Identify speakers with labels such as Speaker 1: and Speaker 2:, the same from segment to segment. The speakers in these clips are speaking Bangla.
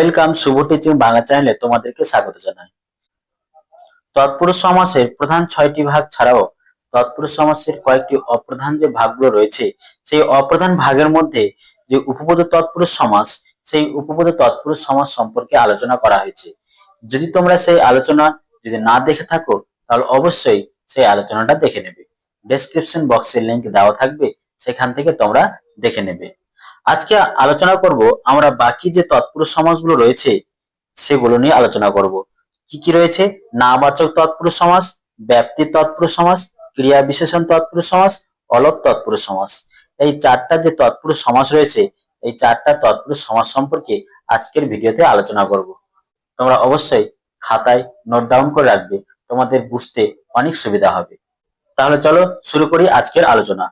Speaker 1: ওয়েলকাম শুভ টিচিং বাংলা চ্যানেলে তোমাদেরকে স্বাগত জানাই। তৎপুরুষ সমাসের প্রধান ছয়টি ভাগ ছাড়াও তৎপুরুষ সমাসের কয়েকটি অপ্রধান যে ভাগগুলো রয়েছে, সেই অপ্রধান ভাগের মধ্যে যে উপপদ তৎপুরুষ সমাস, সেই উপপদ তৎপুরুষ সমাস সম্পর্কে আলোচনা করা হয়েছে। যদি তোমরা সেই আলোচনা যদি না দেখে থাকো, তাহলে অবশ্যই সেই আলোচনাটা দেখে নেবে। ডেসক্রিপশন বক্সের লিংক দেওয়া থাকবে, সেখান থেকে তোমরা দেখে নেবে। আজকে আলোচনা করব আমরা বাকি যে তৎপুরুষ সমাসগুলো রয়েছে, সেগুলো নিয়ে আলোচনা করব। কি কি রয়েছে? নাবাচক তৎপুরুষ সমাস ব্যাপ্তি তৎপুরুষ সমাস ক্রিয়া বিশেষণ তৎপুরুষ সমাস অলপ তৎপুরুষ সমাস এই চারটা যে তৎপুরুষ সমাস রয়েছে, এই চারটা তৎপুরুষ সমাস সম্পর্কে আজকের ভিডিওতে আলোচনা করব। তোমরা অবশ্যই খাতায় নোট ডাউন করে রাখবে, তোমাদের বুঝতে অনেক সুবিধা হবে। তাহলে চলো শুরু করি আজকের আলোচনা।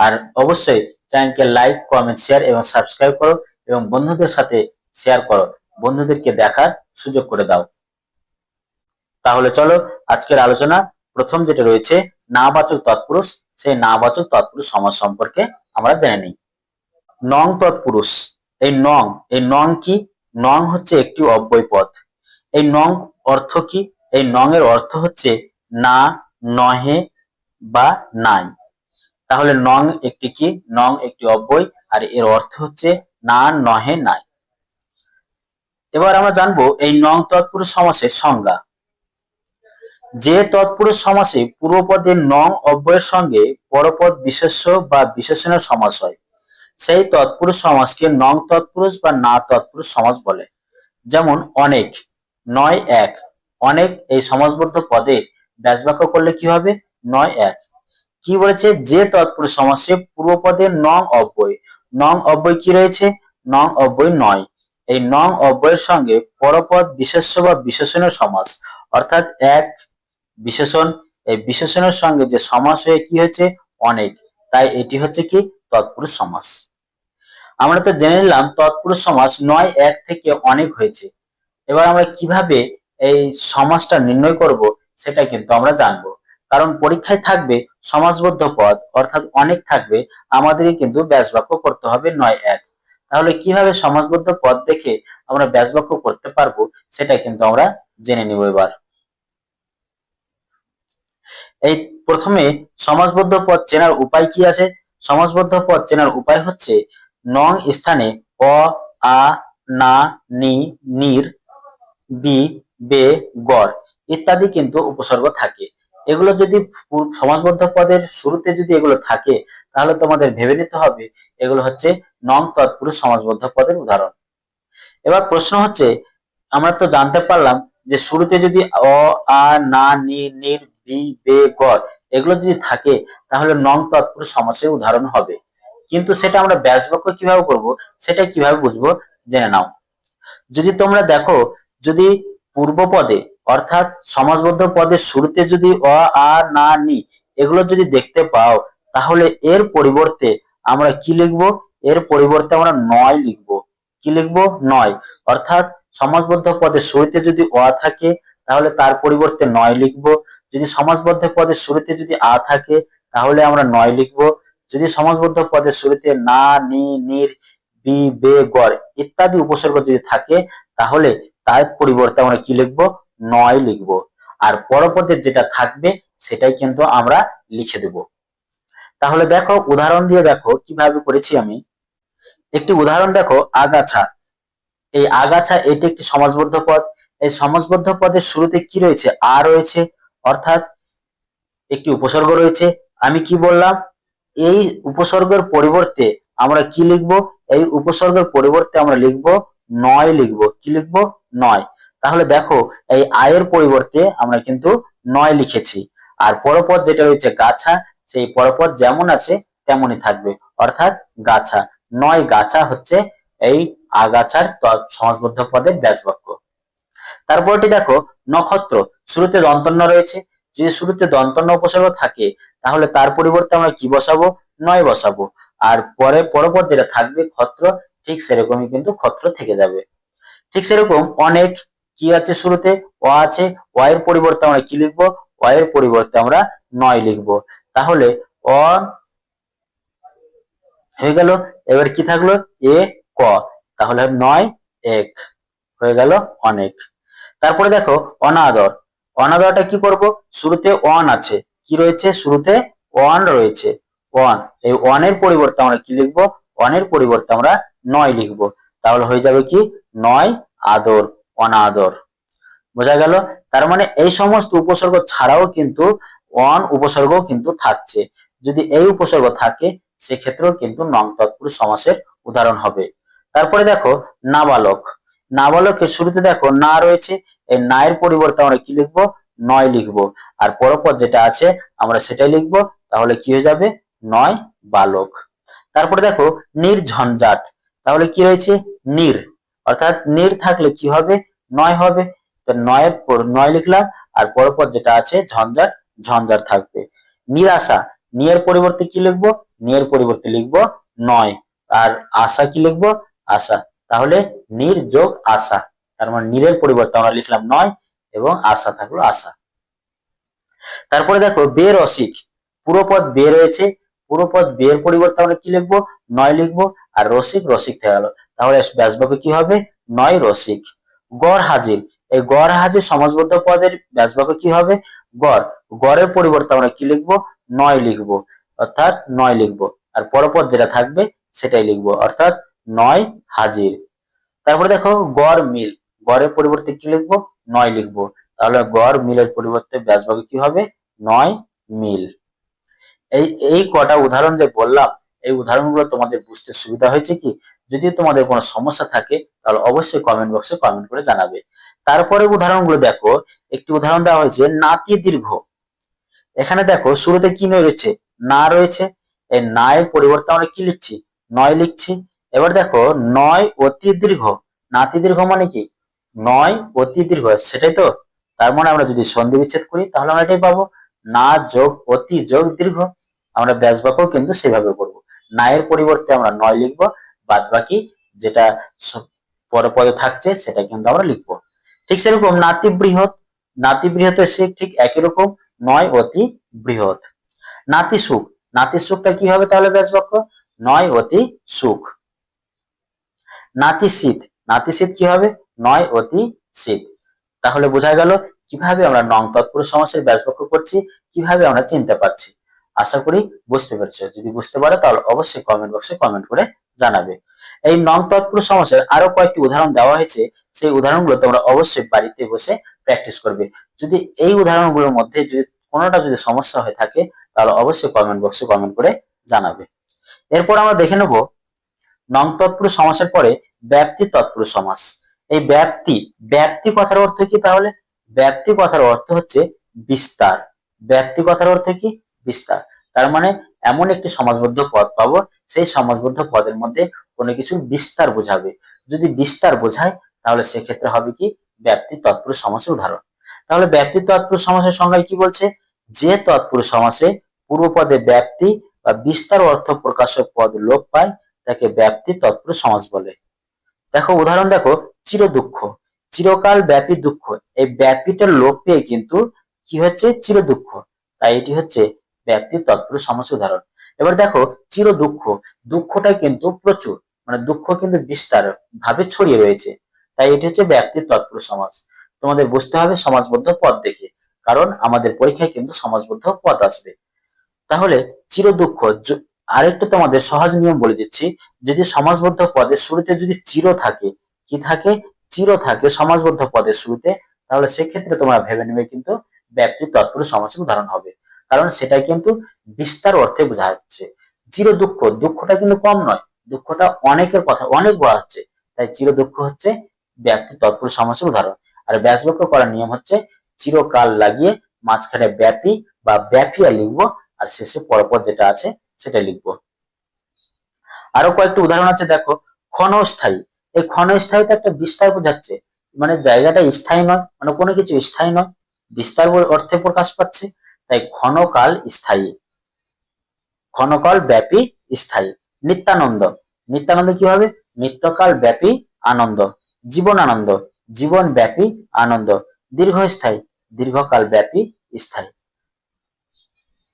Speaker 1: আর অবশ্যই চ্যানেলকে লাইক, কমেন্ট, শেয়ার এবং সাবস্ক্রাইব করো এবং বন্ধুদের সাথে শেয়ার করো। বন্ধুদেরকে দেখার সুযোগ করে দাও। তাহলে চলো আজকের আলোচনা। প্রথম যেটা রয়েছে, নাবাচক তৎপুরুষ। সেই নাবাচক তৎপুরুষ সমাজ সম্পর্কে আমরা জেনে নিই। নং তৎপুরুষ। এই নং এই নং কি? নং হচ্ছে একটি অব্যয় পদ এই নং অর্থ কি? এই নং এর অর্থ হচ্ছে না, নহে বা নাই। তাহলে নং একটি কি? নং একটি অব্যয়। আর এর অর্থ হচ্ছে না, নহে, নাই। এবার আমরা জানব এই নং তৎপুরুষ সমাসের সংজ্ঞা। যে তৎপুরুষ সমাসে পূর্বপদের নং অব্যয়ের সঙ্গে পরপদ বিশেষ্য বা বিশেষণের সমাস হয়। সেই তৎপুরুষ সমাসকে নং তৎপুরুষ বা না তৎপুরুষ সমাস বলে। যেমন অনেক, নয়, এক। অনেক এই সমাসবদ্ধ পদে ব্যাসবাক্য করলে কি হবে? নয়, এক। কি বলেছে? যে তৎপুরুষ সমাসে পূর্বপদের নং অব্যয়। নং অব্যয় কি রয়েছে? নং অব্যয় নয়। এই নং অব্যয়ের সঙ্গে পরপদ বিশেষ্য বা বিশেষণের সমাস, অর্থাৎ এক বিশেষণ। এই বিশেষণের সঙ্গে যে সমাস হয়ে কি হয়েছে? অনেক। তাই এটি হচ্ছে কি? তৎপুরুষ সমাস। আমরা তো জেনে নিলাম তৎপুরুষ সমাস নয়, এক থেকে অনেক হয়েছে। এবার আমরা কীভাবে এই সমাসটা নির্ণয় করব, সেটা কিন্তু আমরা জানব। কারণ পরীক্ষায় থাকবে সমাসবদ্ধ পদ, অর্থাৎ অনেক থাকবে, আমাদেরই কিন্তু ব্যাসবাক্য করতে হবে নয় এক। তাহলে কীভাবে সমাসবদ্ধ পদ দেখে আমরা ব্যাসবাক্য করতে পারব, সেটা কিন্তু আমরা জেনে নিব এবার। এই প্রথমে সমাসবদ্ধ পদ চেনার উপায় কি আছে? সমাসবদ্ধ পদ চেনার উপায় হচ্ছে নং স্থানে অ, আ, না, নি, নির, বি, বে, গড় ইত্যাদি কিন্তু উপসর্গ থাকে। এগুলো যদি সমাসবদ্ধ পদের শুরুতে যদি এগুলো থাকে, তাহলে তোমাদের ভেবে নিতে হবে, এগুলো হচ্ছে নং তৎপুরুষ সমাসবদ্ধ পদের উদাহরণ। এবার প্রশ্ন হচ্ছে, আমরা তো জানতে পারলাম যে শুরুতে যদি অ, আ, না, নি নির বি, বে গড় এগুলো যদি থাকে, তাহলে নং তৎপুরুষ সমাসের উদাহরণ হবে। কিন্তু সেটা আমরা ব্যাস বাক্য কীভাবে করব, সেটা কীভাবে বুঝব, জেনে নাও। যদি তোমরা দেখো, যদি পূর্ব পদে অর্থাৎ সমাজবদ্ধ পদের শুরুতে যদি অ, আ, না, নি এগুলো যদি দেখতে পাও, তাহলে এর পরিবর্তে আমরা কি লিখব? এর পরিবর্তে আমরা নয় লিখব। কি লিখব? নয়। অর্থাৎ সমাজবদ্ধ পদের শুরুতে যদি অ থাকে, তাহলে তার পরিবর্তে নয় লিখব। যদি সমাজবদ্ধ পদের শুরুতে যদি আ থাকে, তাহলে আমরা নয় লিখব। যদি সমাজবদ্ধ পদের শুরুতে না, নি, নির, বি, বে, গড় ইত্যাদি উপসর্গ যদি থাকে, তাহলে তার পরিবর্তে আমরা কি লিখব? নয় লিখব। আর পরপদের যেটা থাকবে, সেটাই কিন্তু আমরা লিখে দেব। তাহলে দেখো, উদাহরণ দিয়ে দেখো, কীভাবে করেছি আমি। একটি উদাহরণ দেখো, আগাছা। এই আগাছা, এটি একটি সমাজবদ্ধ পদ এই সমাজবদ্ধ পদের শুরুতে কি রয়েছে? আ রয়েছে, অর্থাৎ একটি উপসর্গ রয়েছে। আমি কি বললাম? এই উপসর্গের পরিবর্তে আমরা কি লিখব? এই উপসর্গের পরিবর্তে আমরা লিখব, নয় লিখব। কি লিখব? নয়। তাহলে দেখো, এই আয়ের পরিবর্তে আমরা কিন্তু নয় লিখেছি। আর পরপদ যেটা রয়েছে গাছা, সেই পরপদ যেমন আছে তেমনই থাকবে। অর্থাৎ গাছা। নয় গাছা হচ্ছে এই আগাছার সমাজবদ্ধ পদের ব্যাসবাক্য তারপরটি দেখো, নক্ষত্র। শুরুতে দন্তন্য রয়েছে। যদি শুরুতে দন্তন্য উপসর্গ থাকে, তাহলে তার পরিবর্তে আমরা কি বসাবো? নয় বসাবো। আর পরে, পরপর যেটা থাকবে ক্ষত্র, ঠিক সেরকমই কিন্তু ক্ষত্র থেকে যাবে। ঠিক সেরকম অনেক কি আছে শুরুতে? অ আছে, অ এর পরিবর্তে আমরা কি লিখব? অ এর পরিবর্তে আমরা নয় লিখব। তাহলে অ হয়ে গেল। এবার কি থাকল? এ, ক। তাহলে নয়, এক। হয়ে গেল অনেক। তারপরে দেখো, অনাদর। অনাদরটা কি করব? শুরুতে ওয়ান আছে। কি রয়েছে? শুরুতে ওয়ান রয়েছে। ওয়ান এই ওয়ানের পরিবর্তে আমরা কি লিখব? ওয়ানের পরিবর্তে আমরা নয় লিখব। তাহলে হয়ে যাবে কি? নয় আদর। অনাদর। বোঝা গেল? তার মানে এই সমস্ত উপসর্গ ছাড়াও কিন্তু অন উপসর্গ কিন্তু থাকছে। যদি এই উপসর্গ থাকে, সেক্ষেত্রেও কিন্তু নং তৎপুরুষ সমাসের উদাহরণ হবে। তারপরে দেখো, নাবালক। নাবালকের শুরুতে দেখো, না রয়েছে। এই নায়ের পরিবর্তে আমরা কি লিখব? নয় লিখব। আর পরপর যেটা আছে, আমরা সেটাই লিখব। তাহলে কি হয়ে যাবে? নয় বালক। তারপরে দেখো, নির্ঝঞ্ঝাট। তাহলে কি রয়েছে? নির। অর্থাৎ নির থাকলে কি হবে? নয় হবে। তো নয়ের পর নয় লিখলাম, আর পরপর যেটা আছে, ঝঞ্ঝাট ঝঞ্ঝাট থাকবে। নিরাশা, নিয়ের পরিবর্তে কি লিখব? নিয়ের পরিবর্তে লিখব নয়। আর আশা কি লিখব? আশা। তাহলে নির যোগ আশা। তার মানে নিরের পরিবর্তে আমরা লিখলাম নয় এবং আশা থাকল আশা। তারপরে দেখো বে রসিক পুরোপদ বে রয়েছে। পুরোপদ বে এর পরিবর্তে আমরা কি লিখব? নয় লিখব। আর রসিক রসিক থেকে গেল। তাহলে ব্যাসবাক্য কি হবে? নয় রসিক। গড় হাজির। এই গড় হাজির সমাজবদ্ধ পদের ব্যাসবাক্য কি হবে? গড়। গড়ের পরিবর্তে আমরা কি লিখব? নয় লিখব। অর্থাৎ নয় লিখব। আর পরপর যেটা থাকবে সেটাই লিখব। অর্থাৎ নয় হাজির। তারপরে দেখো, গড় মিল। গড়ের পরিবর্তে কি লিখব? নয় লিখব। তাহলে গড় মিলের পরিবর্তে ব্যাসবাক্য কি হবে? নয় মিল। এই এই কটা উদাহরণ যে বললাম, এই উদাহরণগুলো তোমাদের বুঝতে সুবিধা হয়েছে কি? যদি তোমাদের কোনো সমস্যা থাকে, তাহলে অবশ্যই কমেন্ট বক্সে কমেন্ট করে জানাবে। তারপরে উদাহরণগুলো দেখো। একটি উদাহরণ দেওয়া হয়েছে, নাতি দীর্ঘ। এখানে দেখো, শুরুতে কি রয়েছে? না রয়েছে। এই নায়ের পরিবর্তে আমরা কি লিখছি? নয় লিখছি। এবার দেখো, নয় অতি দীর্ঘ। নাতি দীর্ঘ মানে কি? নয় অতি দীর্ঘ। সেটাই তো? তার মানে আমরা যদি সন্ধি বিচ্ছেদ করি, তাহলে আমরা এটাই পাবো। না যোগ অতি যোগ দীর্ঘ। আমরা ব্যাসবাক্য কিন্তু সেভাবে করব। নায়ের পরিবর্তে আমরা নয় লিখব। বাদ বাকি যেটা পরে পদে থাকছে, সেটা কিন্তু আমরা লিখব। ঠিক সেরকম নাতি বৃহৎ নাতি বৃহৎ এসে ঠিক একই রকম, নয় অতি বৃহৎ। নাতি সুখ, নাতি সুখটা কি হবে তাহলে ব্যাসবাক্য? নয় অতি সুখ। নাতি শীত নাতি শীত কি হবে? নয় অতি শীত। তাহলে বোঝা গেল কীভাবে আমরা নং তৎপুরুষ সমাসের ব্যাসবাক্য করছি, কীভাবে আমরা চিনতে পারছি। আশা করি বুঝতে পেরেছ। যদি বুঝতে পারো তাহলে অবশ্যই কমেন্ট বক্সে কমেন্ট করে জানাবে। এই নং তৎপুরুষ সমাসের আরও কয়েকটি উদাহরণ দেওয়া হয়েছে। সেই উদাহরণগুলো তোমরা অবশ্যই বাড়িতে বসে প্র্যাকটিস করবে। যদি এই উদাহরণগুলোর মধ্যে যদি কোনোটা যদি সমস্যা হয়ে থাকে, তাহলে অবশ্যই কমেন্ট বক্সে কমেন্ট করে জানাবে। এরপর আমরা দেখে নেব নং তৎপুরুষ সমাসের পরে ব্যাপ্তি তৎপুরুষ সমাস। এই ব্যাপ্তি ব্যাপ্তি কথার অর্থ কি তাহলে? ব্যাপ্তি কথার অর্থ হচ্ছে বিস্তার। ব্যাপ্তি কথার অর্থ কি? বিস্তার। তার মানে এমন একটি সমাজবদ্ধ পদ পাবো, সেই সমাজবদ্ধ পদের মধ্যে কোনো কিছু বিস্তার বোঝাবে। যদি বিস্তার বোঝায়, তাহলে সেক্ষেত্রে হবে কি? ব্যাপ্তি তৎপুরুষ সমাসের উদাহরণ। তাহলে ব্যাপ্তি তৎপুরুষ সমাসের সংজ্ঞায় কি বলছে? যে তৎপুরুষ সমাসে পূর্বপদে ব্যাপ্তি বা বিস্তার অর্থ প্রকাশক পদ লোপ পায়, তাকে ব্যাপ্তি তৎপুরুষ সমাস বলে। দেখো, উদাহরণ দেখো, চির দুঃখ। চিরকাল ব্যাপী দুঃখ। এই ব্যাপীটার লোপ পেয়ে কিন্তু কি হচ্ছে? চির দুঃখ। তাই এটি হচ্ছে ব্যাপ্তি তৎপুরুষ সমাস উদাহরণ। এবার দেখো, চির দুঃখ। দুঃখটা কিন্তু প্রচুর। মানে দুঃখ কিন্তু বিস্তার ভাবে ছড়িয়ে রয়েছে। তাই এটি হচ্ছে ব্যাপ্তি তৎপুরুষ সমাস তোমাদের বুঝতে হবে সমাজবদ্ধ পদ দেখে। কারণ আমাদের পরীক্ষায় কিন্তু সমাজবদ্ধ পদ আসবে। তাহলে চির দুঃখ আরেকটা তোমাদের সহজ নিয়ম বলে দিচ্ছি। যদি সমাজবদ্ধ পদের শুরুতে যদি চির থাকে, কি থাকে? চির থাকে সমাজবদ্ধ পদের শুরুতে, তাহলে সেক্ষেত্রে তোমরা ভেবে নেবে কিন্তু ব্যাপ্তি তৎপুরুষ সমাসের উদাহরণ হবে। কারণ সেটা কিন্তু বিস্তার অর্থে বোঝা যাচ্ছে। চির দুঃখ, দুঃখটা কিন্তু কম নয়, দুঃখটা অনেকের কথা, অনেক বড় হচ্ছে। তাই চির দুঃখ হচ্ছে ব্যাপ্তি তৎপুরুষ সমাসের উদাহরণ। আর ব্যাসবাক্য করার নিয়ম হচ্ছে চিরকাল লাগিয়ে মাঝখানে ব্যাপী বা ব্যাপিয়া লিখব আর শেষে পরপর যেটা আছে সেটা লিখব। আরও কয়েকটি উদাহরণ আছে, দেখো, ক্ষণস্থায়ী। এই ক্ষণস্থায়ীটা একটা বিস্তার বোঝাচ্ছে মানে জায়গাটা স্থায়ী নয় মানে কোনো কিছু স্থায়ী নয়, বিস্তার অর্থে প্রকাশ পাচ্ছে। তাই ক্ষণকাল স্থায়ী। ক্ষণকাল ব্যাপী স্থায়ী। নিত্যানন্দ। নিত্যানন্দ কি হবে? নিত্যকাল ব্যাপী আনন্দ। জীবন আনন্দ। জীবন ব্যাপী আনন্দ। দীর্ঘস্থায়ী। দীর্ঘকাল ব্যাপী স্থায়ী।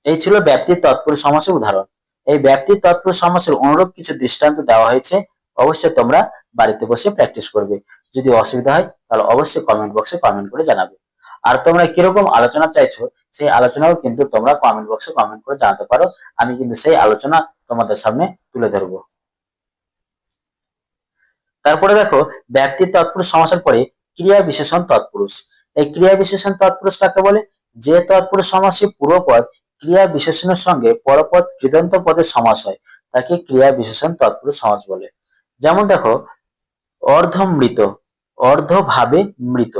Speaker 1: এই ছিল ব্যাপ্তির তৎপুরুষ সমাসের উদাহরণ। এই ব্যাপ্তির তৎপুরুষ সমাসের অনুরূপ কিছু দৃষ্টান্ত দেওয়া হয়েছে। অবশ্যই তোমরা বাড়িতে বসে প্র্যাকটিস করবে। যদি অসুবিধা হয়, তাহলে অবশ্যই কমেন্ট বক্সে কমেন্ট করে জানাবে। আর তোমরা কীরকম আলোচনা চাইছো সেই আলোচনাও কিন্তু তোমরা কমেন্ট বক্সে কমেন্ট করে জানাতে পারো। আমি কিন্তু সেই আলোচনা তোমাদের সামনে তুলে ধরবো। তারপরে দেখো, ব্যক্তির তৎপুরুষ সমাসের পরে ক্রিয়া বিশেষণ তৎপুরুষ। এই ক্রিয়া বিশেষণ তৎপুরুষ কাকে বলে? যে তৎপুরুষ সমাসে পূর্বপদ ক্রিয়া বিশেষণের সঙ্গে পরপদ কৃদন্ত পদের সমাস হয়, তাকে ক্রিয়া বিশেষণ তৎপুরুষ সমাস বলে। যেমন দেখো, অর্ধমৃত, অর্ধভাবে মৃত।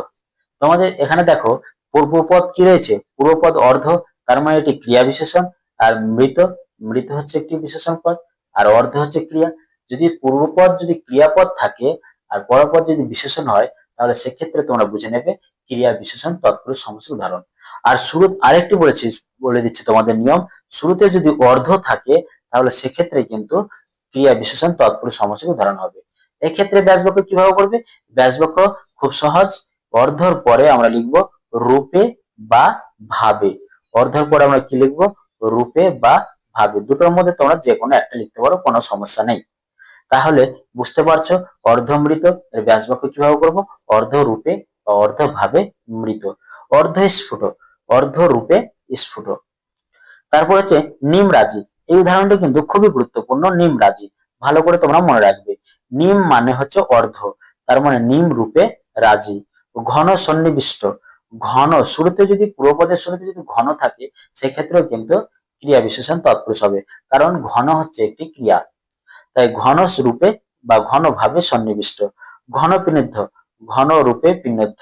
Speaker 1: তোমাদের এখানে দেখো পূর্বপদ কি রয়েছে? পূর্বপদ অর্ধ তার মানে এটি ক্রিয়া বিশেষণ, আর মৃত মৃত হচ্ছে একটি বিশেষণ পদ, আর অর্ধ হচ্ছে ক্রিয়া। যদি পূর্বপদ যদি ক্রিয়াপদ থাকে, আর পরপদ যদি বিশেষণ হয়, তাহলে সেক্ষেত্রে তোমরা বুঝে নেবে ক্রিয়া বিশেষণ, তৎপুরুষ সমাসের উদাহরণ আর শুরু আরেকটি বলেছি, বলে দিচ্ছি তোমাদের নিয়ম, শুরুতে যদি অর্ধ থাকে, তাহলে সেক্ষেত্রে কিন্তু ক্রিয়া বিশেষণ, তৎপুরুষ সমাসের উদাহরণ হবে। এক্ষেত্রে ব্যাসবাক্য কীভাবে করবে? ব্যাসবাক্য খুব সহজ, অর্ধর পরে আমরা লিখব রূপে বা ভাবে। অর্ধর পরে আমরা কি লিখব? রূপে বা ভাবে। দুটোর মধ্যে তোমরা যে কোনো একটা লিখতে পারো, কোনো সমস্যা নেই। তাহলে বুঝতে পারছ অর্ধমৃত এর ব্যাসবাক্য কীভাবে করব? অর্ধ রূপে, অর্ধ ভাবে মৃত। অর্ধ স্ফুট, অর্ধ রূপে স্ফুট। তারপর হচ্ছে নিমরাজি এই উদাহরণটা কিন্তু খুবই গুরুত্বপূর্ণ নিমরাজি ভালো করে তোমরা মনে রাখবে। নিম মানে হচ্ছে অর্ধ, তার মানে নিম রূপে রাজি। ঘন সন্নিবিষ্ট ঘন, শুরুতে যদি, পূর্বপদের শুরুতে যদি ঘন থাকে, সেক্ষেত্রেও কিন্তু ক্রিয়া বিশেষণ তৎপুরুষ হবে। কারণ ঘন হচ্ছে একটি ক্রিয়া। তাই ঘন রূপে বা ঘন ভাবে সন্নিবিষ্ট। ঘন পিনিদ্ধ ঘন রূপে পিনিদ্ধ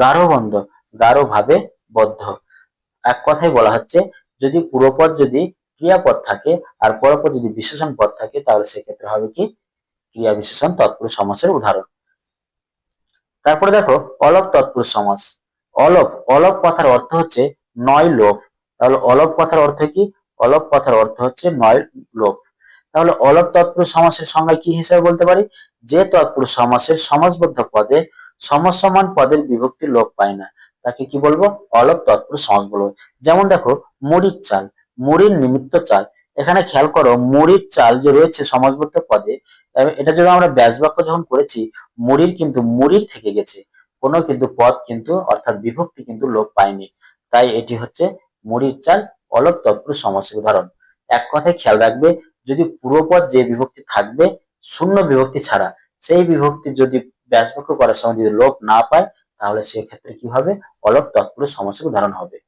Speaker 1: গাঢ় বন্ধ, গাঢ় ভাবে বদ্ধ। এক কথায় বলা হচ্ছে, যদি পূর্বপদ যদি ক্রিয়াপদ থাকে, আর পরপদ যদি বিশেষণ পদ থাকে, তাহলে সেক্ষেত্রে হবে কি? ক্রিয়া বিশেষণ তৎপুরুষ সমাসের উদাহরণ। তারপরে দেখো অলপ তৎপুরুষ সমাস। অলপ অলপ কথার অর্থ হচ্ছে নয় লোভ। তাহলে অলপ কথার অর্থ কি? অলপ কথার অর্থ হচ্ছে নয় লোভ। তাহলে অলপ তৎপুরুষ সমাসের সংজ্ঞা কি হিসেবে বলতে পারি? যে তৎপুরুষ সমাসের সমাজবদ্ধ পদে সমসমান পদের বিভক্তি লোপ পায় না। তাকে কি বলব? অলপ তৎপুরুষ সমাস বলব। যেমন দেখো, মুড়ির চাল, মুড়ির নিমিত্ত চাল। এখানে খেয়াল করো, মুড়ির চাল যে রয়েছে সমাজবদ্ধ পদে এটা যদি আমরা ব্যাস বাক্য যখন করেছি মুড়ির কিন্তু মুড়ির থেকে গেছে। কোনো কিন্তু পদ কিন্তু, অর্থাৎ বিভক্তি কিন্তু লোপ পায়নি। তাই এটি হচ্ছে মুড়ির চাল, অলপ তৎপুরুষ সমাসের উদাহরণ। এক কথায় খেয়াল রাখবে, যদি পূর্বপদ যে বিভক্তি থাকবে, শূন্য বিভক্তি ছাড়া, সেই বিভক্তি যদি ব্যাসবাক্য করার সময় যদি লোপ না পায়, তাহলে সেক্ষেত্রে কি হবে? অলপ তৎপুরুষ সমাসের উদাহরণ হবে।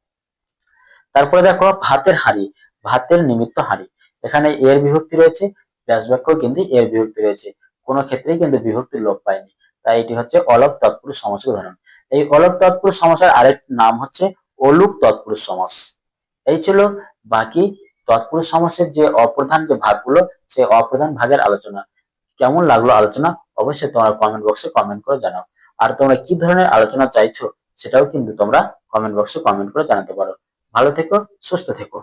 Speaker 1: তারপরে দেখো, ভাতের হাঁড়ি, ভাতের নিমিত্ত হাঁড়ি। এখানে এর বিভক্তি রয়েছে, ব্যাসবাক্য কিন্তু এর বিভক্তি রয়েছে। কোনো ক্ষেত্রেই কিন্তু বিভক্তি লোপ পায়নি। তাই এটি হচ্ছে অলপ তৎপুরুষ সমাসের উদাহরণ। এই অলপ তৎপুরুষ সমাসের আরেক নাম হচ্ছে অলুক তৎপুরুষ সমাস। এই ছিল বাকি তৎপুরুষ সমাসের যে অপ্রধান যে ভাগগুলো, সেই অপ্রধান ভাগের আলোচনা। কেমন লাগল আলোচনা? অবশ্যই তোমরা কমেন্ট বক্সে কমেন্ট করে জানাও। আর তোমরা কি ধরনের আলোচনা চাইছো, সেটাও কিন্তু তোমরা কমেন্ট বক্সে কমেন্ট করে জানাতে পারো। ভালো থেকো, সুস্থ থেকো।